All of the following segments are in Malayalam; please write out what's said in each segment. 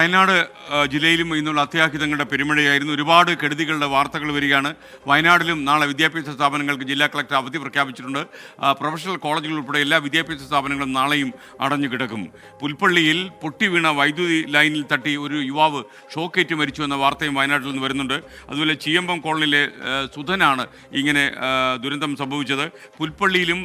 വയനാട് ജില്ലയിലും ഇന്നുള്ള അത്യാഹിതങ്ങളുടെ പെരുമഴയായിരുന്നു. ഒരുപാട് കെടുതികളുടെ വാർത്തകൾ വരികയാണ്. വയനാടിലും നാളെ വിദ്യാഭ്യാസ സ്ഥാപനങ്ങൾക്ക് ജില്ലാ കളക്ടർ അവധി പ്രഖ്യാപിച്ചിട്ടുണ്ട്. പ്രൊഫഷണൽ കോളേജുകൾ ഉൾപ്പെടെ എല്ലാ വിദ്യാഭ്യാസ സ്ഥാപനങ്ങളും നാളെയും അടഞ്ഞു കിടക്കും. പുൽപ്പള്ളിയിൽ പൊട്ടി വീണ വൈദ്യുതി ലൈനിൽ തട്ടി ഒരു യുവാവ് ഷോക്കേറ്റ് മരിച്ചു എന്ന വാർത്തയും വയനാട്ടിൽ നിന്ന് വരുന്നുണ്ട്. അതുപോലെ ചീയമ്പം കോളനിയിലെ സുധനാണ് ഇങ്ങനെ ദുരന്തം സംഭവിച്ചത്. പുൽപ്പള്ളിയിലും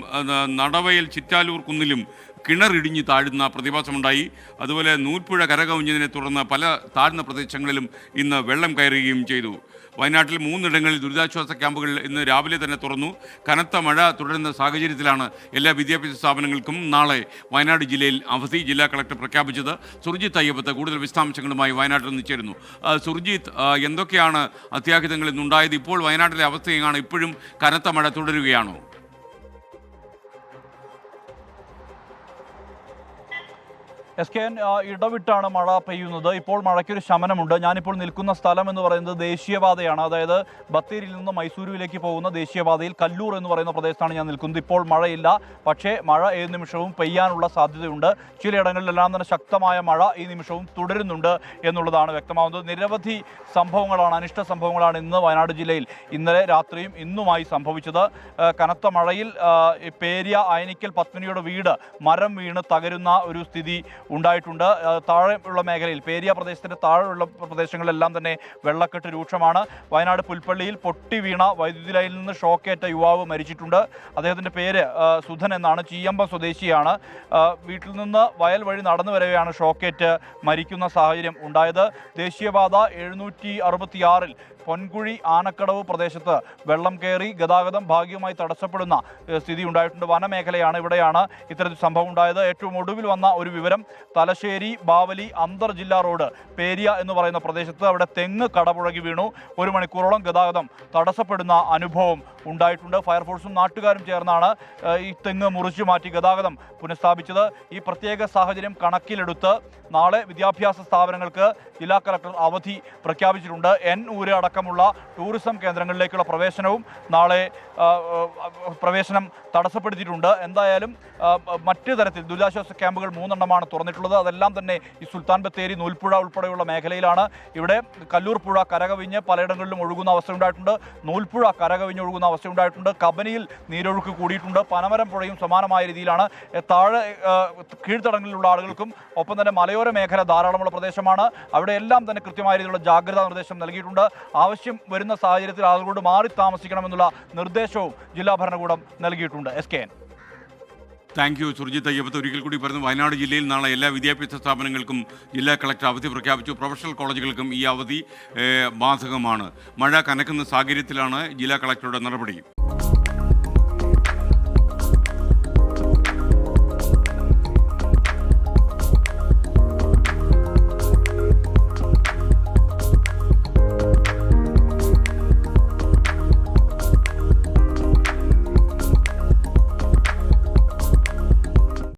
നടവയൽ ചിറ്റാലൂർ കുന്നിലും കിണറിടിഞ്ഞ് താഴുന്ന പ്രതിഭാസമുണ്ടായി. അതുപോലെ നൂൽപ്പുഴ കരകവിഞ്ഞതിനെ തുടർന്ന് പല താഴ്ന്ന പ്രദേശങ്ങളിലും ഇന്ന് വെള്ളം കയറുകയും ചെയ്തു. വയനാട്ടിൽ മൂന്നിടങ്ങളിൽ ദുരിതാശ്വാസ ക്യാമ്പുകൾ ഇന്ന് രാവിലെ തന്നെ തുറന്നു. കനത്ത മഴ തുടരുന്ന സാഹചര്യത്തിലാണ് എല്ലാ വിദ്യാഭ്യാസ സ്ഥാപനങ്ങൾക്കും നാളെ വയനാട് ജില്ലയിൽ അവധി ജില്ലാ കളക്ടർ പ്രഖ്യാപിച്ചത്. സുർജിത്ത് അയ്യപ്പത്ത് കൂടുതൽ വിശദാംശങ്ങളുമായി വയനാട്ടിൽ നിന്ന് ചേരുന്നു. സുർജിത് സുർജിത്ത് എന്തൊക്കെയാണ് അത്യാഹിതങ്ങൾ ഇന്നുണ്ടായത്? ഇപ്പോൾ വയനാട്ടിലെ അവസ്ഥയാണ് ഇപ്പോഴും കനത്ത മഴ തുടരുകയാണോ? എസ് കെ എൻ ഇടവിട്ടാണ് മഴ പെയ്യുന്നത്. ഇപ്പോൾ മഴയ്ക്കൊരു ശമനമുണ്ട്. ഞാനിപ്പോൾ നിൽക്കുന്ന സ്ഥലം എന്ന് പറയുന്നത് ദേശീയപാതയാണ്. അതായത് ബത്തേരിയിൽ നിന്ന് മൈസൂരുവിലേക്ക് പോകുന്ന ദേശീയപാതയിൽ കല്ലൂർ എന്ന് പറയുന്ന പ്രദേശത്താണ് ഞാൻ നിൽക്കുന്നത്. ഇപ്പോൾ മഴയില്ല. പക്ഷേ മഴ ഏത് നിമിഷവും പെയ്യാനുള്ള സാധ്യതയുണ്ട്. ചിലയിടങ്ങളിലെല്ലാം തന്നെ ശക്തമായ മഴ ഈ നിമിഷവും തുടരുന്നുണ്ട് എന്നുള്ളതാണ് വ്യക്തമാവുന്നത് നിരവധി സംഭവങ്ങളാണ് അനിഷ്ട സംഭവങ്ങളാണ് ഇന്ന് വയനാട് ജില്ലയിൽ ഇന്നലെ രാത്രിയും ഇന്നുമായി സംഭവിച്ചത്. കനത്ത മഴയിൽ പേരിയ അയനിക്കൽ പത്മിനിയുടെ വീട് മരം വീണ് തകരുന്ന ഒരു സ്ഥിതി ഉണ്ടായിട്ടുണ്ട്. താഴെയുള്ള മേഖലയിൽ പേരിയ പ്രദേശത്തിന്റെ താഴെയുള്ള പ്രദേശങ്ങളിലെല്ലാം തന്നെ വെള്ളക്കെട്ട് രൂക്ഷമാണ്. വയനാട് പുൽപ്പള്ളിയിൽ പൊട്ടി വീണ വൈദ്യുതി ലൈനിൽ നിന്ന് ഷോക്കേറ്റ യുവാവ് മരിച്ചിട്ടുണ്ട്. അദ്ദേഹത്തിന്റെ പേര് സുധൻ എന്നാണ്. ചീയമ്പം സ്വദേശിയാണ്. വീട്ടിൽ നിന്ന് വയൽ വഴി നടന്നു വരവെയാണ് ഷോക്കേറ്റ് മരിക്കുന്ന സാഹചര്യം ഉണ്ടായത്. ദേശീയപാത എഴുന്നൂറ്റി അറുപത്തിയാറിൽ പൊൻകുഴി ആനക്കടവ് പ്രദേശത്ത് വെള്ളം കയറി ഗതാഗതം ഭാഗികമായി തടസ്സപ്പെടുന്ന സ്ഥിതി ഉണ്ടായിട്ടുണ്ട്. വനമേഖലയാണ് ഇവിടെയാണ് ഇത്തരത്തിൽ സംഭവം ഉണ്ടായത്. ഏറ്റവും ഒടുവിൽ വന്ന ഒരു വിവരം തലശ്ശേരി ബാവലി അന്തർ ജില്ലാ റോഡ് പേരിയ എന്ന് പറയുന്ന പ്രദേശത്ത് അവിടെ തെങ്ങ് കടപുഴകി വീണു. ഒരു മണിക്കൂറോളം ഗതാഗതം തടസ്സപ്പെടുന്ന അനുഭവം ഉണ്ടായിട്ടുണ്ട്. ഫയർഫോഴ്സും നാട്ടുകാരും ചേർന്നാണ് ഈ തെങ്ങ് മുറിച്ചു മാറ്റി ഗതാഗതം പുനഃസ്ഥാപിച്ചത്. ഈ പ്രത്യേക സാഹചര്യം കണക്കിലെടുത്ത് നാളെ വിദ്യാഭ്യാസ സ്ഥാപനങ്ങൾക്ക് ജില്ലാ കളക്ടർ അവധി പ്രഖ്യാപിച്ചിട്ടുണ്ട്. എൻ ഊര് അടക്കമുള്ള ടൂറിസം കേന്ദ്രങ്ങളിലേക്കുള്ള പ്രവേശനവും നാളെ പ്രവേശനം തടസ്സപ്പെടുത്തിയിട്ടുണ്ട്. എന്തായാലും മറ്റ് തരത്തിൽ ദുരിതാശ്വാസ ക്യാമ്പുകൾ മൂന്നെണ്ണമാണ് തുറന്നിട്ടുള്ളത്. അതെല്ലാം തന്നെ ഈ സുൽത്താൻ ബത്തേരി നൂൽപ്പുഴ ഉൾപ്പെടെയുള്ള മേഖലയിലാണ്. ഇവിടെ കല്ലൂർ പുഴ കരകവിഞ്ഞ് പലയിടങ്ങളിലും ഒഴുകുന്ന അവസ്ഥ ഉണ്ടായിട്ടുണ്ട്. നൂൽപ്പുഴ കരകവിഞ്ഞ് ഒഴുകുന്ന അവസ്ഥയുണ്ടായിട്ടുണ്ട്. കബനിയിൽ നീരൊഴുക്ക് കൂടിയിട്ടുണ്ട്. പനമരം പുഴയും സമാനമായ രീതിയിലാണ്. താഴെ കീഴ്ത്തടങ്ങളിലുള്ള ആളുകൾക്കും ഒപ്പം തന്നെ മലയോര മേഖല ധാരാളമുള്ള പ്രദേശമാണ്. അവിടെ എല്ലാം തന്നെ കൃത്യമായ രീതിയിലുള്ള ജാഗ്രതാ നിർദ്ദേശം നൽകിയിട്ടുണ്ട്. ആവശ്യം വരുന്ന സാഹചര്യത്തിൽ ആളുകളോട് മാറി താമസിക്കണമെന്നുള്ള നിർദ്ദേശവും ജില്ലാ ഭരണകൂടം നൽകിയിട്ടുണ്ട്. S K N. Thank you. Surjith Ayyappath ഒരിക്കൽ കൂടി പറഞ്ഞു വയനാട് ജില്ലയിൽ നാളെ എല്ലാ വിദ്യാഭ്യാസ സ്ഥാപനങ്ങൾക്കും ജില്ലാ കളക്ടർ അവധി പ്രഖ്യാപിച്ചു. പ്രൊഫഷണൽ കോളേജുകൾക്കും ഈ അവധി ബാധകമാണ്. മഴ കനക്കുന്ന സാഹചര്യത്തിലാണ് ജില്ലാ കളക്ടറുടെ നടപടി.